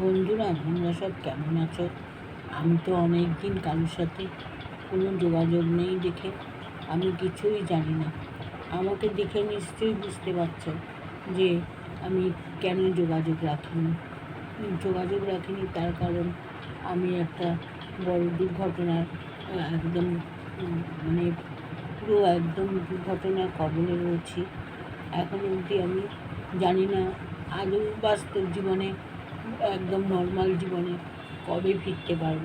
বন্ধুরা তোমরা সব কেমন আছো? আমি তো অনেক দিন কারোর সাথে কোনো যোগাযোগ নেই দেখে। আমি কিছুই জানি না। আমাকে দেখে নিশ্চয়ই বুঝতে পারছ যে আমি কেন যোগাযোগ রাখিনি। যোগাযোগ রাখিনি তার কারণ আমি একটা বড় দুর্ঘটনার একদম মানে পুরো একদম দুর্ঘটনার কবলে রয়েছি। এখন অবধি আমি জানি না, আদৌ বাস্তব জীবনে একদম নর্মাল জীবনে কবে ফিরতে পারব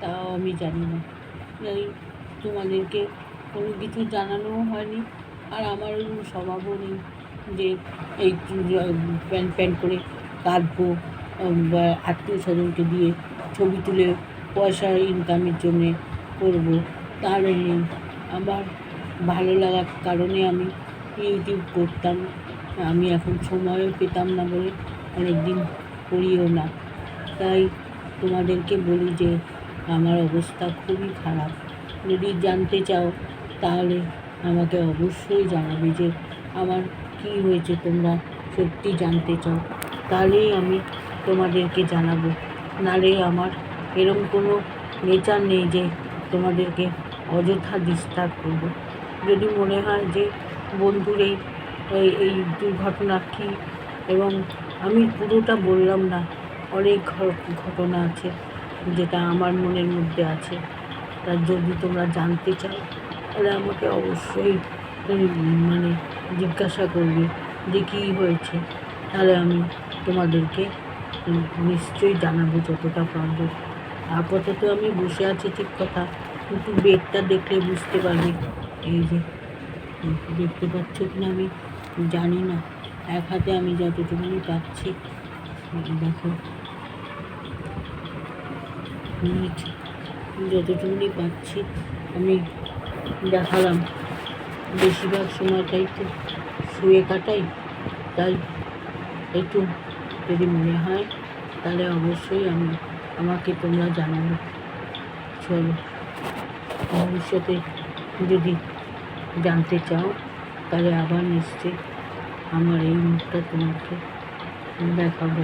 তাও আমি জানি না। তোমাদেরকে কোনো কিছু জানানোও হয়নি আর আমার স্বভাবও নেই যে এই প্যান প্যান করে কাঁদবো বা আত্মীয় স্বজনকে দিয়ে ছবি তুলে পয়সা ইনকামের জন্যে করব তারও নেই। আমার ভালো লাগার কারণে আমি ইউটিউব করতাম, আমি এখন সময়ও পেতাম না বলে অনেক দিন করিও না। তাই তোমাদেরকে বলি যে, আমার অবস্থা খুবই খারাপ। যদি জানতে চাও, তাহলে আমাকে অবশ্যই জানাবে যে, আমার কী হয়েছে তোমরা সত্যি জানতে চাও। তাহলেই আমি তোমাদেরকে জানাব। নালে আমার এরম কোনো নেচার নেই যে, তোমাদেরকে অযথা ডিস্টার্ব করব। যদি মনে হয় যে, বন্ধুর এই এই দুর্ঘটনা কী এবং আমি পুরোটা বললাম না, অনেক ঘটনা আছে যেটা আমার মনের মধ্যে আছে। তা যদি তোমরা জানতে চাও, তাহলে আমাকে অবশ্যই মানে জিজ্ঞাসা করবে যে কী হয়েছে। তাহলে আমি তোমাদেরকে নিশ্চয়ই জানাব যতটা পারব। আপাতত আমি বসে আছি ঠিক কথা, কিন্তু বেগটা দেখলে বুঝতে পারবে। এই যে দেখতে পাচ্ছ কিনা আমি জানি না। এক হাতে আমি যতটুকুনি পাচ্ছি, দেখো। যতটুকুনি পাচ্ছি আমি দেখালাম। বেশিরভাগ সময়টাই তো শুয়ে কাটাই, তাই একটু যদি মনে হয়, তাহলে অবশ্যই আমি আমাকে তোমরা জানাবে। চলো, ভবিষ্যতে যদি জানতে চাও, তাহলে আবার নিশ্চয়ই আমার এই মুখটা তোমাকে দেখাবো